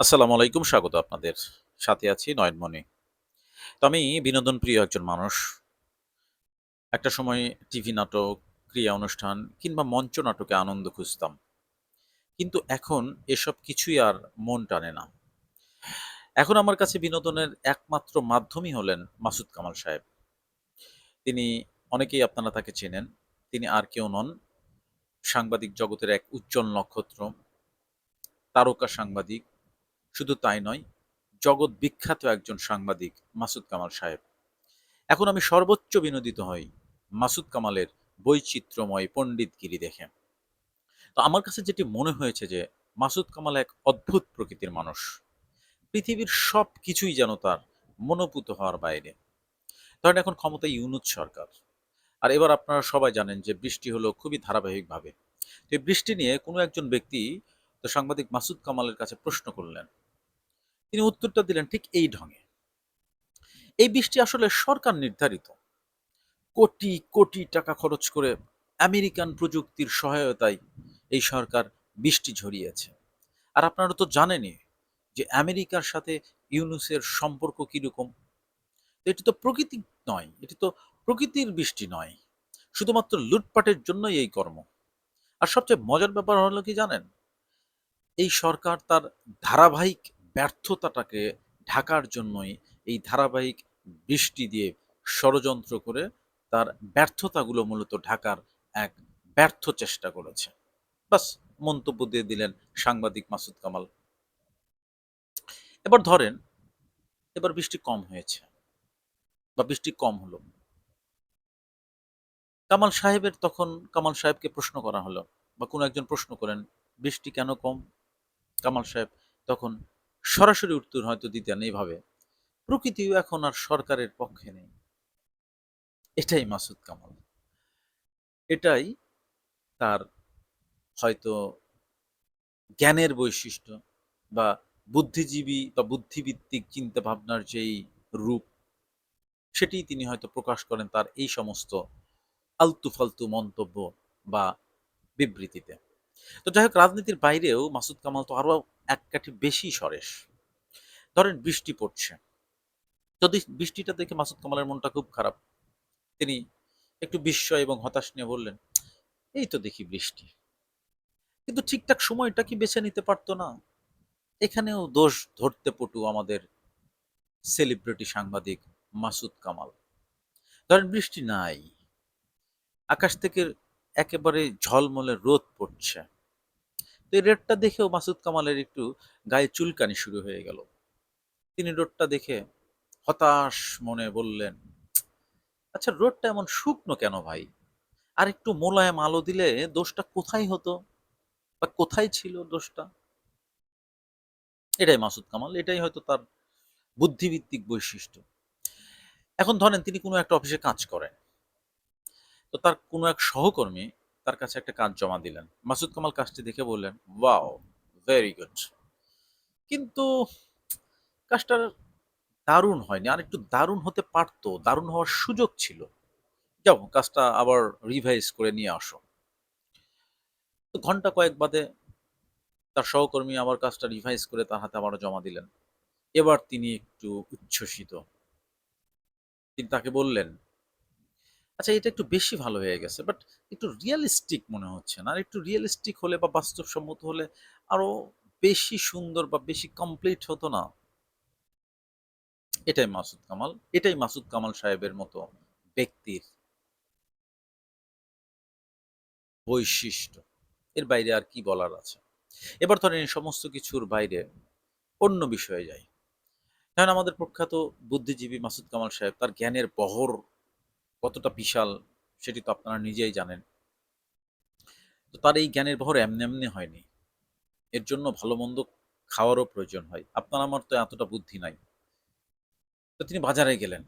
আসসালামু আলাইকুম, স্বাগত আপনাদের সাথে আছি নয়নমণি। তো আমি বিনোদন প্রিয় একজন মানুষ। একটা সময় টিভি নাটক ক্রিয়া অনুষ্ঠান কিংবা মঞ্চ নাটকে আনন্দ খুঁজতাম। কিন্তু এখন এসব কিছুই আর মন টানে না। এখন আমার কাছে বিনোদনের একমাত্র মাধ্যমই হলেন মাসুদ কামাল সাহেব। তিনি অনেকেই আপনারা তাকে চেনেন। তিনি আর কেউ নন। সাংবাদিক জগতের এক উজ্জ্বল নক্ষত্র, তারকা সাংবাদিক শুধু তাই নয়, জগৎ বিখ্যাত একজন সাংবাদিক মাসুদ কামাল সাহেব। এখন আমি সর্বোচ্চ বিনোদিত হই মাসুদ কামালের বৈচিত্র্যময় পণ্ডিতগিরি দেখে। তো আমার কাছে যেটি মনে হয়েছে যে, মাসুদ কামাল এক অদ্ভুত প্রকৃতির মানুষ। পৃথিবীর সব কিছুই যেন তার মনোপুত হওয়ার বাইরে। ধরেন এখন ক্ষমতায় ইউনুস সরকার। আর এবার আপনারা সবাই জানেন যে, বৃষ্টি হলো খুবই ধারাবাহিকভাবে। তো এই বৃষ্টি নিয়ে কোনো একজন ব্যক্তি তো সাংবাদিক মাসুদ কামালের কাছে প্রশ্ন করলেন তিনি উত্তরটা দিলেন ঠিক এই ঢঙে। এই বৃষ্টি আসলে সরকার নির্ধারিত। কোটি কোটি টাকা খরচ করে আমেরিকান প্রযুক্তির সহায়তায় এই সরকার বৃষ্টি ঝরিয়েছে। আর আপনারা তো জানেনই যে আমেরিকার সাথে ইউনুসের সম্পর্ক কীরকম। এটি তো প্রকৃতি নয়, এটি তো প্রকৃতির বৃষ্টি নয়। শুধুমাত্র লুটপাটের জন্যই এই কর্ম। আর সবচেয়ে মজার ব্যাপার হলো কি জানেন? এই সরকার তার ধারাবাহিক ব্যর্থতাটাকে ঢাকার জন্যই এই ধারাবাহিক বৃষ্টি দিয়ে ষড়যন্ত্র করে তার ব্যর্থতাগুলো মূলত ঢাকার এক ব্যর্থ চেষ্টা করেছে। বাস, মন্তব্য দিয়ে দিলেন সাংবাদিক মাসুদ কামাল। এবার ধরেন, এবার বৃষ্টি কম হয়েছে বা বৃষ্টি কম হলো। কামাল সাহেবের তখন, কামাল সাহেবকে প্রশ্ন করা হলো বা কোনো একজন প্রশ্ন করেন, বৃষ্টি কেন কম? কামাল সাহেব তখন সরাসরি উত্তর হয়তো দিতেন এইভাবে, প্রকৃতিও এখন আর সরকারের পক্ষে নেই। এটাই মাসুদ কামাল। এটাই তার হয়তো জ্ঞানের বৈশিষ্ট্য বা বুদ্ধিজীবী বা বুদ্ধিভিত্তিক চিন্তা ভাবনার যেই রূপ, সেটি তিনি হয়তো প্রকাশ করেন তার এই সমস্ত আলতু ফালতু মন্তব্য বা বিবৃতিতে। তো যাই হোক, রাজনীতির বাইরেও মাসুদ কামাল তো আরও এক কাঠি বেশি সরেস। ধরেন বৃষ্টি পড়ছে। যদি বৃষ্টিটা দেখে মাসুদ কামালের মনটা খুব খারাপ, তিনি একটু বিস্ময় এবং হতাশ নিয়ে বললেন, এই তো দেখি বৃষ্টি। কিন্তু ঠিকঠাক সময়টা কি বেছে নিতে পারতো না? এখানেও দোষ ধরতে পটু আমাদের সেলিব্রিটি সাংবাদিক মাসুদ কামাল। ধরেন বৃষ্টি নাই। আকাশ থেকে একেবারে ঝলমলে রোদ পড়ছে। তো এই রেডটা দেখেও মাসুদ কামালের একটু গায়ে চুলকানি শুরু হয়ে গেল। তিনি রোডটা দেখে হতাশ মনে বললেন আচ্ছা রোডটা এমন শুকনো কেন ভাই? আর একটু মোলায়েম আলো দিলে দোষটা কোথায় হতো? বা কোথায় ছিল দোষটা? এটাই মাসুদ কামাল, এটাই হয়তো তার বুদ্ধিভিত্তিক বৈশিষ্ট্য। এখন ধরেন তিনি কোনো একটা অফিসে কাজ করেন। তো তার কোনো এক সহকর্মী তার কাছে একটা কাজ জমা দিলেন। মাসুদ কামাল কাজটি দেখে বললেন, ওয়াও ভেরি গুড কিন্তু কাজটা দারুণ হয়নি, আর একটু দারুণ হতে পারতো, দারুণ হওয়ার সুযোগ ছিল। যাও কাজটা আবার রিভাইজ করে নিয়ে আসো। তো ঘণ্টা কয়েক বাদে তার সহকর্মী আবার কাজটা রিভাইজ করে তার হাতে আবারও জমা দিলেন। এবার তিনি একটু উচ্ছ্বসিত। তিনি তাকে বললেন আচ্ছা এটা একটু বেশি ভালো হয়ে গেছে বাট একটু রিয়েলিস্টিক মনে হচ্ছে না? আর একটু রিয়েলিস্টিক হলে বা বাস্তবসম্মত হলে আরও বেশি সুন্দর বা বেশি কমপ্লিট হতো না? এটাই মাসুদ কামাল, এটাই মাসুদ কামাল সাহেবের মতো ব্যক্তির বৈশিষ্ট্য। এর বাইরে আর কি বলার আছে? এবার ধরেন এই সমস্ত কিছুর বাইরে অন্য বিষয়ে যাই। কারণ আমাদের প্রখ্যাত বুদ্ধিজীবী মাসুদ কামাল সাহেব তার জ্ঞানের বহর কতটা বিশাল সেটি তো আপনারা নিজেই জানেন। তো তার এই জ্ঞানের বহর এমনি এমনি হয়নি। এর জন্য ভালো মন্দ খাওয়ারও প্রয়োজন হয়। আপনার আমার তো এতটা বুদ্ধি নাই। তো তিনি বাজারে গেলেন।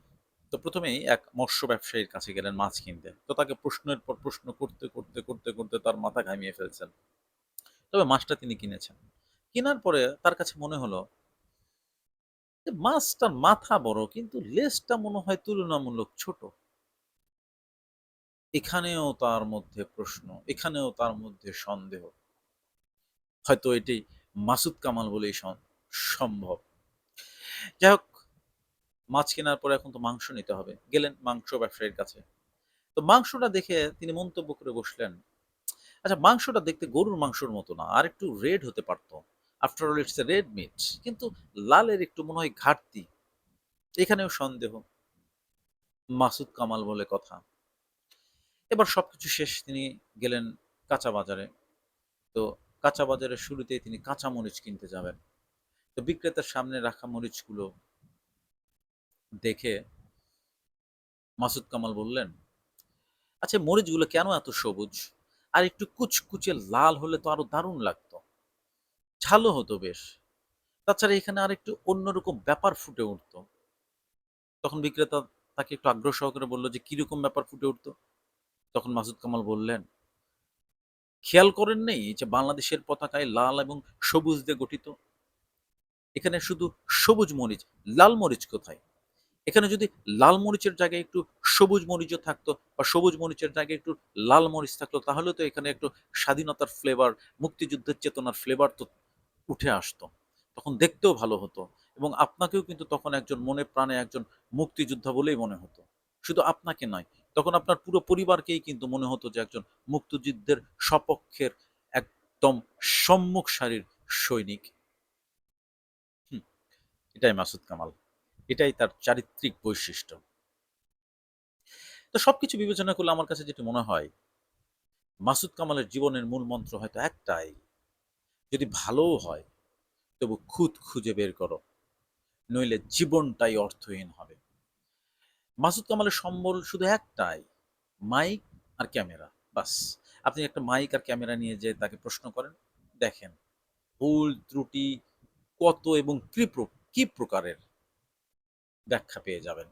তো প্রথমেই এক মৎস্য ব্যবসায়ীর কাছে গেলেন মাছ কিনতে। তো তাকে প্রশ্নের পর প্রশ্ন করতে করতে করতে করতে তার মাথা ঘামিয়ে ফেলছেন। তবে মাছটা তিনি কিনেছেন। কেনার পরে তার কাছে মনে হলো মাছটার মাথা বড়, কিন্তু লেজটা মনে হয় তুলনামূলক ছোট। এখানেও তার মধ্যে প্রশ্ন, এখানেও তার মধ্যে সন্দেহ। হয়তো এটি মাসুদ কামাল বলেই সম্ভব। যাই হোক, মাছ কেনার পরে এখন তো মাংস নিতে হবে। গেলেন মাংস ব্যবসায়ীর কাছে। তো মাংসটা দেখে তিনি মন্তব্য করে বসলেন আচ্ছা মাংসটা দেখতে গরুর মাংসর মতো না, আর একটু রেড হতে পারতো। After all it's a red meat কিন্তু লালের একটু মনে হয় ঘাটতি। এখানেও সন্দেহ। মাসুদ কামাল বলে কথা। এবার সবকিছু শেষ তিনি গেলেন কাঁচা বাজারে তো কাঁচা বাজারের শুরুতেই তিনি কাঁচা মরিচ কিনতে যাবেন। তো বিক্রেতার সামনে রাখা মরিচগুলো দেখে মাসুদ কামাল বললেন আচ্ছা মরিচগুলো কেন এত সবুজ? আর একটু কুচকুচে লাল হলে তো আরও দারুণ লাগতো। ঝালও হতো বেশ। তাছাড়া এখানে আর একটু অন্যরকম ব্যাপার ফুটে উঠতো। তখন বিক্রেতা তাকে একটু আগ্রহ সহকারে বলল যে, কীরকম ব্যাপার ফুটে উঠতো? তখন মাসুদ কামাল বললেন, খেয়াল করেন নেই যে বাংলাদেশের পতাকায় লাল এবং সবুজ দিয়ে গঠিত? এখানে শুধু সবুজ মরিচ, লাল মরিচ কোথায়? এখানে যদি লাল মরিচের জায়গায় একটু সবুজ মরিচও থাকতো বা সবুজ মরিচের জায়গায় একটু লাল মরিচ থাকতো, তাহলে তো এখানে একটু স্বাধীনতার ফ্লেভার মুক্তিযুদ্ধের চেতনার ফ্লেভার তো উঠে আসতো। তখন দেখতেও ভালো হতো এবং আপনাকেও কিন্তু তখন একজন মনে প্রাণে একজন মুক্তিযোদ্ধা বলেই মনে হতো। শুধু আপনাকে নয় তখন আপনার পুরো পরিবারকেই কিন্তু মনে হতো যে একজন মুক্তিযুদ্ধের সপক্ষের একদম সম্মুখ সারির সৈনিক। এটাই মাসুদ কামাল, এটাই তার চারিত্রিক বৈশিষ্ট্য। তো সবকিছু বিবেচনা করলে আমার কাছে যেটা মনে হয়, মাসুদ কামালের জীবনের মূল মন্ত্র হয়তো একটাই, যদি ভালোও হয়, তবু খুদ খুঁজে বের করো, নইলে জীবনটাই অর্থহীন হবে। মাসুদ কামালের সম্বল শুধু একটাই, মাইক আর ক্যামেরা, বাস। আপনি একটা মাইক আর ক্যামেরা নিয়ে যে তাকে প্রশ্ন করেন, দেখেন, ভুল, ত্রুটি, কত এবং কি কি প্রকারের ব্যাখ্যা পেয়ে যাবেন।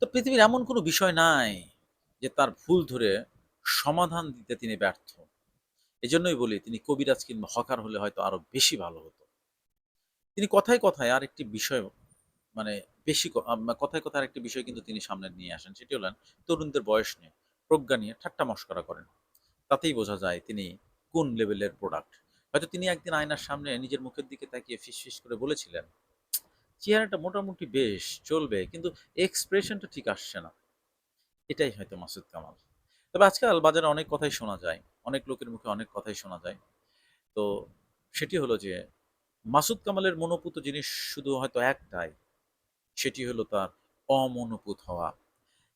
তো পৃথিবীর এমন কোনো বিষয় নাই যে তার ভুল ধরে সমাধান দিতে তিনি ব্যর্থ। এজন্যই বলি, তিনি কবিরাজ কিংবা হকার হলে হয়তো আরও বেশি ভালো হতো। তিনি কথায় কথায় আর একটি বিষয় মানে বেশি আম, কথায় কথায় আরেকটি বিষয় কিন্তু তিনি সামনে নিয়ে আসেন সেটি হলেন তরুণদের বয়স নিয়ে। প্রজ্ঞা নিয়ে ঠাট্টা মস্করা করেন। তাতেই বোঝা যায় তিনি কোন লেভেলের প্রোডাক্ট হয়তো তিনি একদিন আয়নার সামনে নিজের মুখের দিকে তাকিয়ে ফিস ফিস করে বলেছিলেন চেহারাটা মোটামুটি বেশ চলবে কিন্তু এক্সপ্রেশনটা ঠিক আসছে না। এটাই হয়তো মাসুদ কামাল। তবে আজকাল বাজারে অনেক কথাই শোনা যায় অনেক লোকের মুখে অনেক কথাই শোনা যায়। তো সেটি হলো যে মাসুদ কামালের মনোপুত জিনিস শুধু হয়তো একটাই সেটি হলো তার অমনোপুত হওয়া।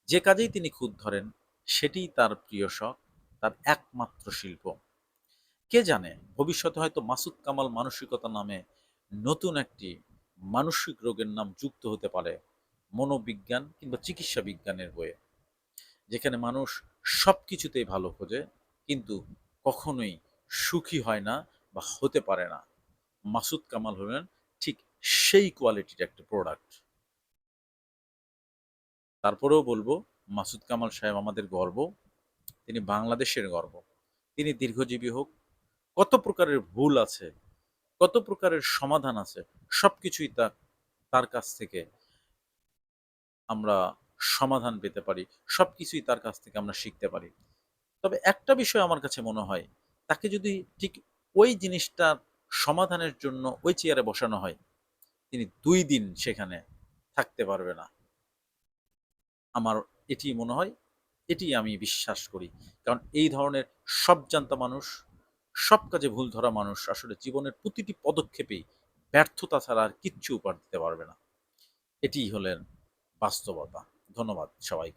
যে কাজেই তিনি খুদ ধরেন, সেটিই তার প্রিয় শখ, তার একমাত্র শিল্প। কে জানে, ভবিষ্যতে হয়তো মাসুদ কামাল মানসিকতা নামে নতুন একটি মানসিক রোগের নাম যুক্ত হতে পারে মনোবিজ্ঞান কিংবা চিকিৎসা বিজ্ঞানের বইয়ে, যেখানে মানুষ সব কিছুতেই ভালো খোঁজে, কিন্তু কখনোই সুখী হয় না বা হতে পারে না। মাসুদ কামাল হলেন ঠিক সেই কোয়ালিটির একটা প্রোডাক্ট তারপরেও বলব, মাসুদ কামাল সাহেব আমাদের গর্ব। তিনি বাংলাদেশের গর্ব। তিনি দীর্ঘজীবী হোক, কত প্রকারের ভুল আছে, কত প্রকারের সমাধান আছে, সবকিছুই তা, তার কাছ থেকে আমরা সমাধান পেতে পারি, সবকিছুই তার কাছ থেকে আমরা শিখতে পারি। তবে একটা বিষয় আমার কাছে মনে হয়, তাকে যদি ঠিক ওই জিনিসটার সমাধানের জন্য ওই চেয়ারে বসানো হয়, তিনি দুই দিন সেখানে থাকতে পারবে না। আমার এটি মনে হয়, এটি আমি বিশ্বাস করি। কারণ এই ধরনের সব জানতা মানুষ, সব কাজে ভুল ধরা মানুষ আসলে জীবনের প্রতিটি পদক্ষেপে ব্যর্থতা ছাড়া আর কিচ্ছু উপার দিতে পারবে না। এটিই হলেন বাস্তবতা। ধন্যবাদ সবাইকে।